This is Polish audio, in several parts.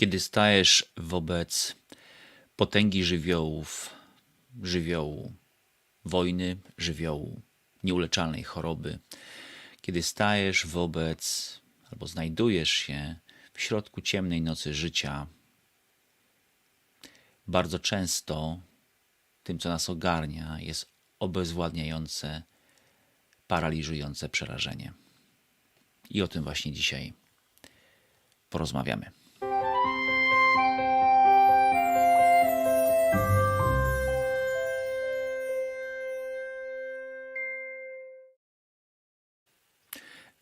Kiedy stajesz wobec potęgi żywiołów, żywiołu wojny, żywiołu nieuleczalnej choroby, kiedy stajesz wobec albo znajdujesz się w środku ciemnej nocy życia, bardzo często tym, co nas ogarnia, jest obezwładniające, paraliżujące przerażenie. I o tym właśnie dzisiaj porozmawiamy.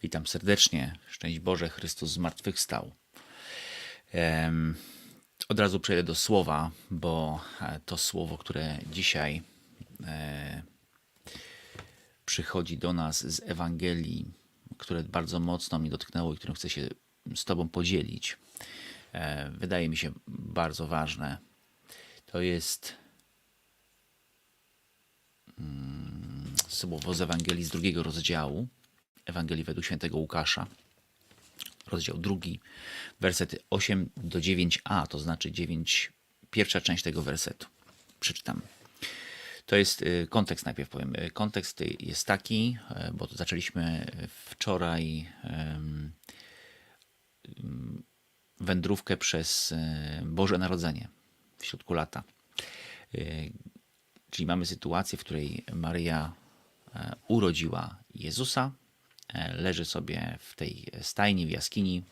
Witam serdecznie. Szczęść Boże, Chrystus zmartwychwstał. Od razu przejdę do słowa, bo e, to słowo, które dzisiaj e, przychodzi do nas z Ewangelii, które bardzo mocno mnie dotknęło i którym chcę się z Tobą podzielić, e, wydaje mi się bardzo ważne. To jest mm, słowo z Ewangelii z drugiego rozdziału, Ewangelii według świętego Łukasza, rozdział drugi, wersety 8 do 9a, to znaczy 9, pierwsza część tego wersetu. Przeczytam. To jest y, kontekst, najpierw powiem. Y, Kontekst jest taki, y, bo to zaczęliśmy wczoraj wędrówkę przez Boże Narodzenie w środku lata. Czyli mamy sytuację, w której Maryja e, urodziła Jezusa, leży sobie w tej stajni, w jaskini.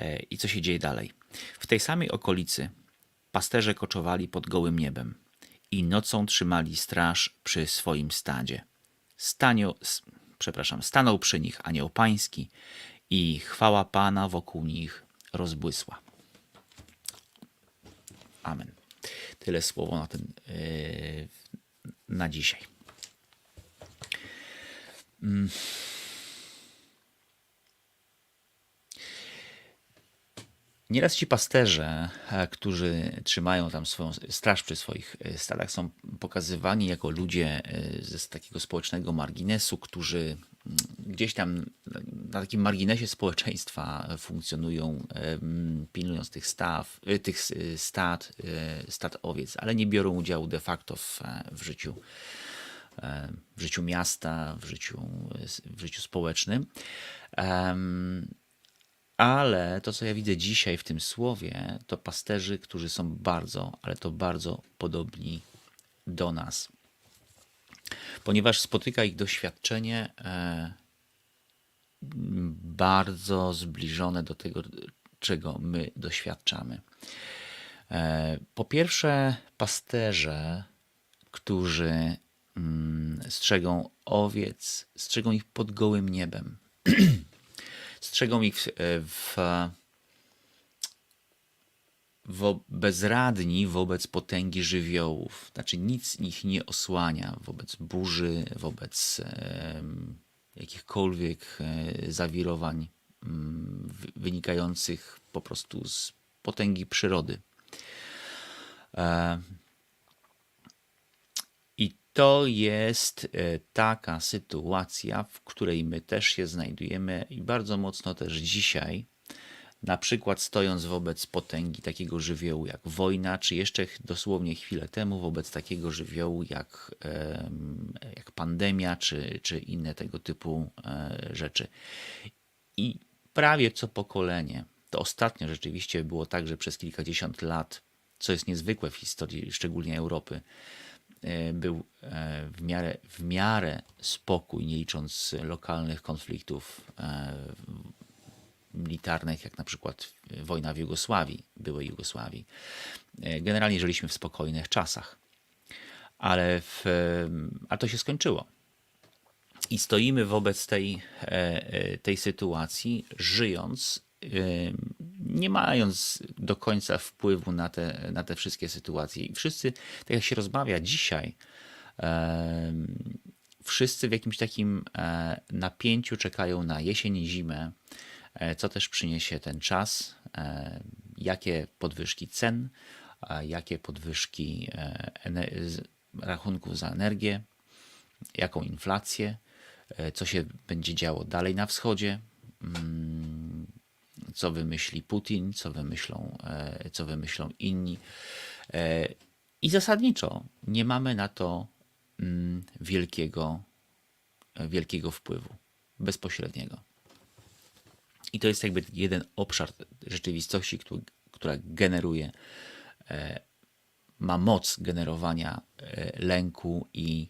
E, I co się dzieje dalej? W tej samej okolicy pasterze koczowali pod gołym niebem i nocą trzymali straż przy swoim stadzie. Stanio, przepraszam, stanął przy nich anioł pański i chwała Pana wokół nich rozbłysła. Amen. Tyle słowo na ten yy, na dzisiaj. Mm. Nieraz ci pasterze, e, którzy trzymają tam swoją straż przy swoich e, stadach, są pokazywani jako ludzie e, ze takiego społecznego marginesu, którzy mm, gdzieś tam na takim marginesie społeczeństwa funkcjonują, pilnując tych, staw, tych stad, stad owiec, ale nie biorą udziału de facto w, w życiu w życiu miasta, w życiu, w życiu społecznym. Ale to, co ja widzę dzisiaj w tym słowie, to pasterzy, którzy są bardzo, ale to bardzo podobni do nas. Ponieważ spotyka ich doświadczenie e, bardzo zbliżone do tego, czego my doświadczamy. E, Po pierwsze, pasterze, którzy mm, strzegą owiec, strzegą ich pod gołym niebem. strzegą ich w, w, wo, bezradni wobec potęgi żywiołów. Znaczy nic ich nie osłania wobec burzy, wobec em, jakichkolwiek e, zawirowań mm, wy- wynikających po prostu z potęgi przyrody. E, to jest e, taka sytuacja, w której my też się znajdujemy i bardzo mocno też dzisiaj, na przykład stojąc wobec potęgi takiego żywiołu jak wojna, czy jeszcze dosłownie chwilę temu wobec takiego żywiołu jak, jak pandemia, czy, czy inne tego typu e, rzeczy. I prawie co pokolenie, to ostatnio rzeczywiście było tak, że przez kilkadziesiąt lat, co jest niezwykłe w historii, szczególnie Europy, był e, w miarę, w miarę spokój, nie licząc lokalnych konfliktów e, militarnych, jak na przykład wojna w Jugosławii, byłej Jugosławii. E, Generalnie żyliśmy w spokojnych czasach, ale, w, a to się skończyło. I stoimy wobec tej, e, e, tej sytuacji, żyjąc, e, nie mając do końca wpływu na te, na te wszystkie sytuacje. I wszyscy, tak jak się rozmawia dzisiaj, wszyscy w jakimś takim e, napięciu czekają na jesień i zimę, e, co też przyniesie ten czas, e, jakie podwyżki cen, jakie podwyżki rachunków za energię, jaką inflację, co się będzie działo dalej na wschodzie, mm, co wymyśli Putin, co wymyślą, e, co wymyślą inni. E, I zasadniczo nie mamy na to mm, wielkiego, wielkiego wpływu bezpośredniego. I to jest jakby jeden obszar rzeczywistości, który, która generuje, e, ma moc generowania lęku i,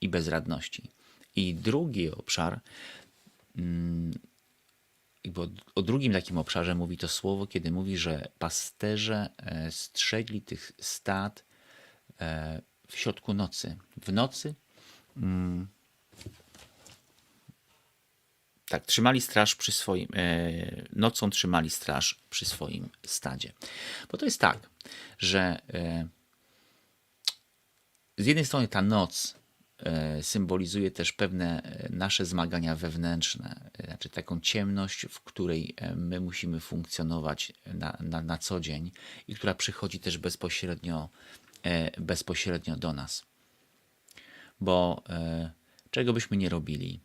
i bezradności. I drugi obszar, mm, jakby o, o drugim takim obszarze mówi to słowo, kiedy mówi, że pasterze e, strzegli tych stad e, w środku nocy. W nocy mm, tak, trzymali straż przy swoim, e, nocą trzymali straż przy swoim stadzie. Bo to jest tak, że z jednej strony ta noc symbolizuje też pewne e, nasze zmagania wewnętrzne, e, znaczy taką ciemność, w której e, my musimy funkcjonować na, na, na co dzień i która przychodzi też bezpośrednio, e, bezpośrednio do nas. Bo e, czego byśmy nie robili,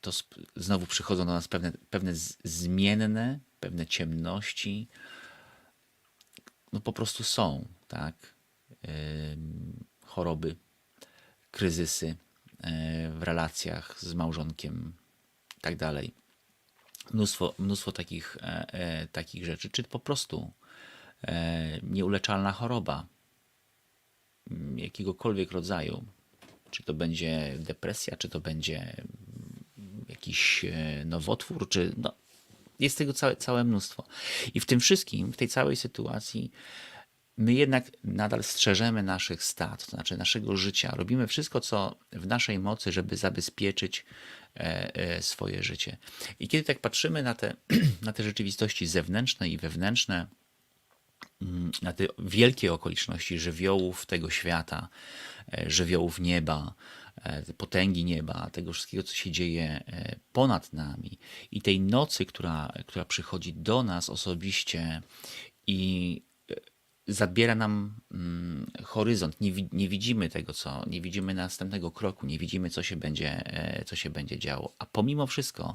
to znowu przychodzą do nas pewne, pewne zmienne, pewne ciemności. No po prostu są, tak? Choroby, kryzysy yy, w relacjach z małżonkiem, i tak dalej. Mnóstwo, mnóstwo takich, e, e, takich rzeczy, czy po prostu e, nieuleczalna choroba mm, jakiegokolwiek rodzaju, czy to będzie depresja, czy to będzie jakiś e, nowotwór, czy no, jest tego całe, całe mnóstwo. I w tym wszystkim, w tej całej sytuacji, my jednak nadal strzeżemy naszych stad, to znaczy naszego życia. Robimy wszystko, co w naszej mocy, żeby zabezpieczyć e, e, swoje życie. I kiedy tak patrzymy na te, na te rzeczywistości zewnętrzne i wewnętrzne, mm, na te wielkie okoliczności żywiołów tego świata, e, żywiołów nieba, potęgi nieba, tego wszystkiego, co się dzieje ponad nami i tej nocy, która, która przychodzi do nas osobiście i zabiera nam mm, horyzont. Nie, nie widzimy tego, co, nie widzimy następnego kroku, nie widzimy, co się będzie, e, co się będzie działo. A pomimo wszystko,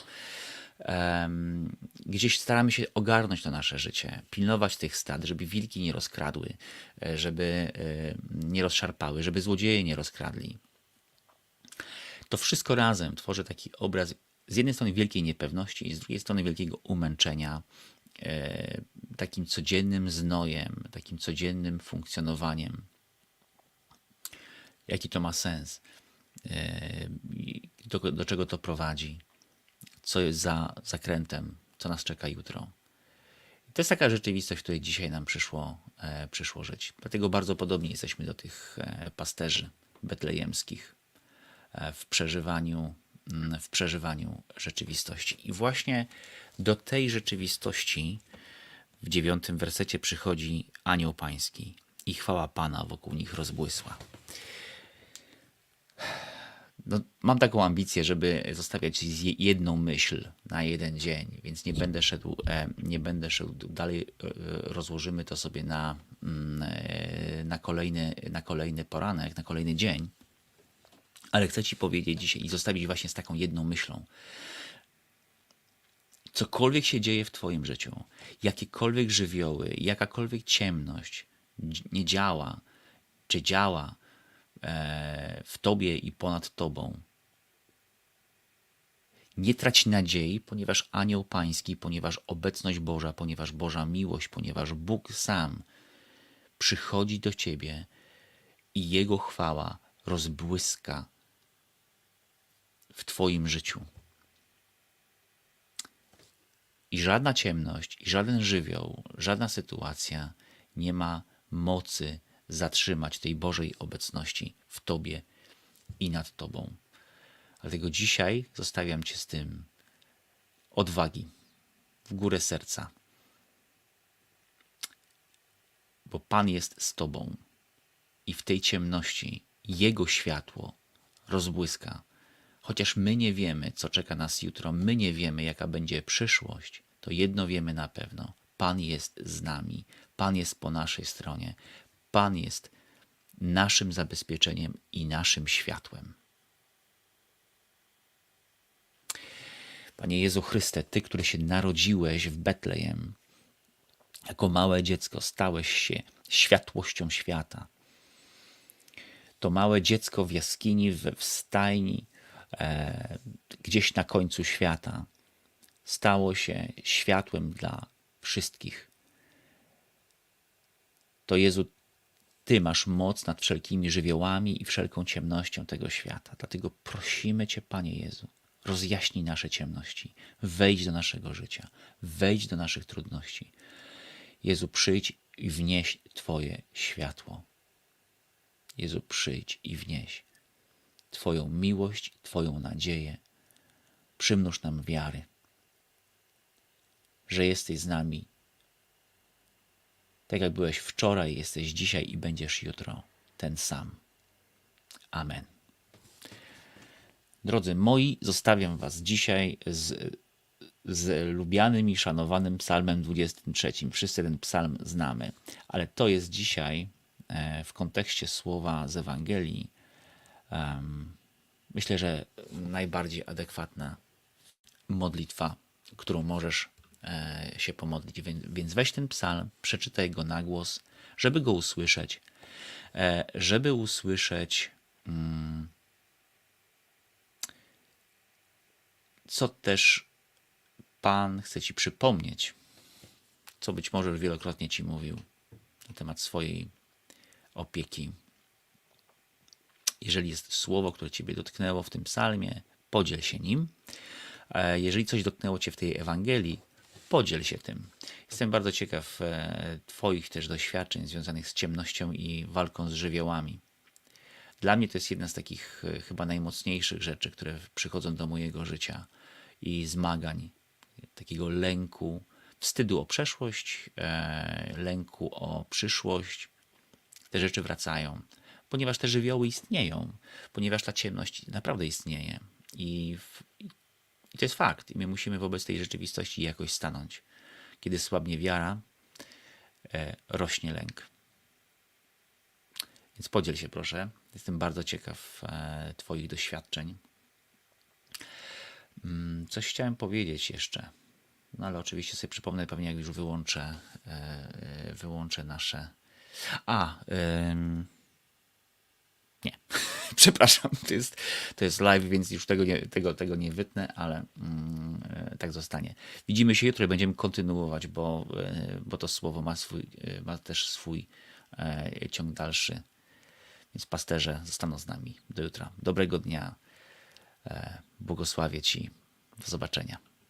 em, gdzieś staramy się ogarnąć to nasze życie, pilnować tych stad, żeby wilki nie rozkradły, e, żeby e, nie rozszarpały, żeby złodzieje nie rozkradli. To wszystko razem tworzy taki obraz z jednej strony wielkiej niepewności, z drugiej strony wielkiego umęczenia, takim codziennym znojem, takim codziennym funkcjonowaniem. Jaki to ma sens? E, do, do czego to prowadzi? Co jest za zakrętem? Co nas czeka jutro? I to jest taka rzeczywistość, w której dzisiaj nam przyszło, e, przyszło żyć. Dlatego bardzo podobnie jesteśmy do tych e, pasterzy betlejemskich e, w przeżywaniu, w przeżywaniu rzeczywistości. I właśnie do tej rzeczywistości w dziewiątym wersecie przychodzi anioł pański i chwała Pana wokół nich rozbłysła. No, mam taką ambicję, żeby zostawiać jedną myśl na jeden dzień, więc nie będę szedł, e, nie będę szedł dalej. e, Rozłożymy to sobie na, mm, e, na, kolejny, na kolejny poranek, na kolejny dzień. Ale chcę Ci powiedzieć dzisiaj i zostawić właśnie z taką jedną myślą. Cokolwiek się dzieje w Twoim życiu, jakiekolwiek żywioły, jakakolwiek ciemność nie działa, czy działa e, w Tobie i ponad Tobą, nie trać nadziei, ponieważ anioł pański, ponieważ obecność Boża, ponieważ Boża miłość, ponieważ Bóg sam przychodzi do Ciebie i Jego chwała rozbłyska w Twoim życiu. I żadna ciemność, i żaden żywioł, żadna sytuacja nie ma mocy zatrzymać tej Bożej obecności w Tobie i nad Tobą. Dlatego dzisiaj zostawiam Cię z tym odwagi w górę serca, bo Pan jest z Tobą i w tej ciemności Jego światło rozbłyska. Chociaż my nie wiemy, co czeka nas jutro, my nie wiemy, jaka będzie przyszłość, to jedno wiemy na pewno: Pan jest z nami, Pan jest po naszej stronie, Pan jest naszym zabezpieczeniem i naszym światłem. Panie Jezu Chryste, Ty, który się narodziłeś w Betlejem, jako małe dziecko stałeś się światłością świata. To małe dziecko w jaskini, w, stajni, gdzieś na końcu świata, stało się światłem dla wszystkich. To Jezu, Ty masz moc nad wszelkimi żywiołami i wszelką ciemnością tego świata. Dlatego prosimy Cię, Panie Jezu, rozjaśnij nasze ciemności, wejdź do naszego życia, wejdź do naszych trudności. Jezu, przyjdź i wnieś Twoje światło. Jezu, przyjdź i wnieś Twoją miłość, Twoją nadzieję. Przymnóż nam wiary, że jesteś z nami tak jak byłeś wczoraj, jesteś dzisiaj i będziesz jutro ten sam. Amen. Drodzy moi, zostawiam Was dzisiaj z, z lubianym i szanowanym Psalmem 23. Wszyscy ten psalm znamy, ale to jest dzisiaj e, w kontekście słowa z Ewangelii myślę, że najbardziej adekwatna modlitwa, którą możesz e, się pomodlić. Więc, weź ten psalm, przeczytaj go na głos, żeby go usłyszeć, e, żeby usłyszeć, mm, co też Pan chce ci przypomnieć, co być może już wielokrotnie ci mówił na temat swojej opieki. Jeżeli jest słowo, które ciebie dotknęło w tym psalmie, podziel się nim. E, Jeżeli coś dotknęło cię w tej Ewangelii, podziel się tym. Jestem bardzo ciekaw e, Twoich też doświadczeń związanych z ciemnością i walką z żywiołami. Dla mnie to jest jedna z takich e, chyba najmocniejszych rzeczy, które przychodzą do mojego życia i zmagań, takiego lęku, wstydu o przeszłość, lęku o przyszłość. Te rzeczy wracają, ponieważ te żywioły istnieją, ponieważ ta ciemność naprawdę istnieje. I, w, i to jest fakt. I my musimy wobec tej rzeczywistości jakoś stanąć. Kiedy słabnie wiara, e, rośnie lęk. Więc podziel się proszę. Jestem bardzo ciekaw e, Twoich doświadczeń. Mm, Coś chciałem powiedzieć jeszcze. No ale oczywiście sobie przypomnę pewnie, jak już wyłączę, e, e, wyłączę nasze. A. nie, przepraszam, to jest, to jest live, więc już tego nie, tego, tego nie wytnę, ale mm, e, tak zostanie. Widzimy się jutro i będziemy kontynuować, bo, e, bo to słowo ma, swój, e, ma też swój e, ciąg dalszy. Więc pasterze zostaną z nami do jutra. Dobrego dnia. E, Błogosławię Ci. Do zobaczenia.